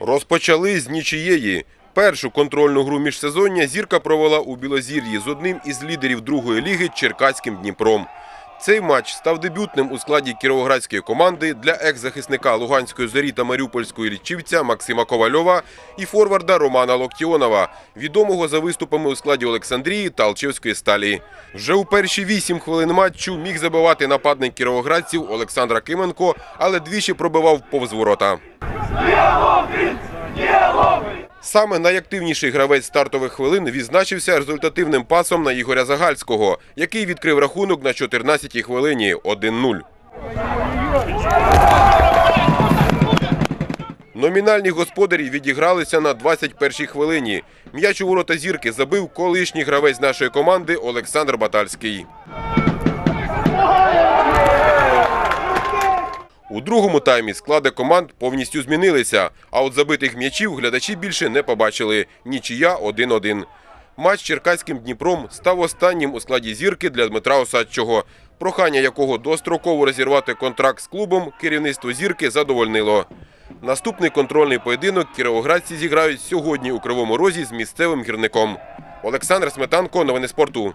Розпочали з нічиєї. Першу контрольну гру міжсезоння зірка провела у Білозір'ї з одним із лідерів другої ліги Черкаським Дніпром. Цей матч став дебютним у складі кіровоградської команди для екс-захисника Луганської зорі та Маріупольської лічівця Максима Ковальова і форварда Романа Локтіонова, відомого за виступами у складі Олександрії та Алчевської сталі. Вже у перші вісім хвилин матчу міг забивати нападник кіровоградців Олександра Кименко, але двічі пробивав повз ворота. Саме найактивніший гравець стартових хвилин відзначився результативним пасом на Ігоря Загальського, який відкрив рахунок на 14-й хвилині 1-0. Номінальні господарі відігралися на 21-й хвилині. М'яч у ворота зірки забив колишній гравець нашої команди Олександр Батальський. У другому таймі склади команд повністю змінилися, а от забитих м'ячів глядачі більше не побачили. Нічия 1-1. Матч Черкаським Дніпром став останнім у складі зірки для Дмитра Осадчого, прохання якого достроково розірвати контракт з клубом керівництво зірки задовольнило. Наступний контрольний поєдинок кіровоградці зіграють сьогодні у Кривому Розі з місцевим гірником. Олександр Сметанко, новини спорту.